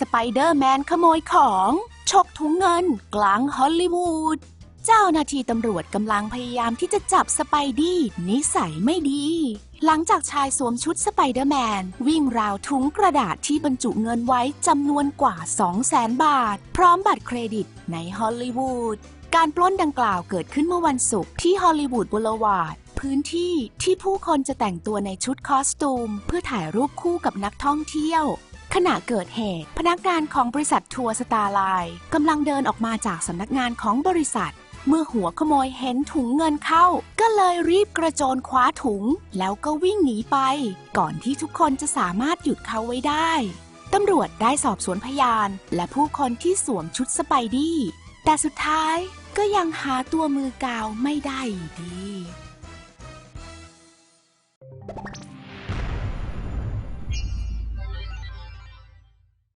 สไปเดอร์แมนขโมยของ ฉกถุงเงิน กลางฮอลลีวูด เจ้าหน้าที่ตำรวจกำลังพยายามที่จะจับสไปดี้นิสัยไม่ดี หลังจากชายสวมชุดสไปเดอร์แมน วิ่งราวถุงกระดาษที่บรรจุเงินไว้จำนวนกว่า 200,000 บาท พร้อมบัตรเครดิตในฮอลลีวูดการปล้นดังกล่าวเกิดขึ้นเมื่อวันศุกร์ที่ฮอลลีวูดบูลวาร์ดพื้นที่ที่ผู้คนจะแต่งตัวในชุดคอสตูม เพื่อถ่ายรูปคู่กับนักท่องเที่ยว ขณะเกิดเหตุ พนักงานของบริษัททัวร์สตาร์ไลน์กำลังเดินออกมาจากสำนักงานของบริษัท เมื่อหัวขโมยเห็นถุงเงินเข้า ก็เลยรีบกระโจนคว้าถุง แล้วก็วิ่งหนีไป ก่อนที่ทุกคนจะสามารถหยุดเขาไว้ได้ตำรวจได้สอบสวนพยาน และผู้คนที่สวมชุดสไปดี้แต่สุดท้ายก็ยังหาตัวมือกาวไม่ได้ดี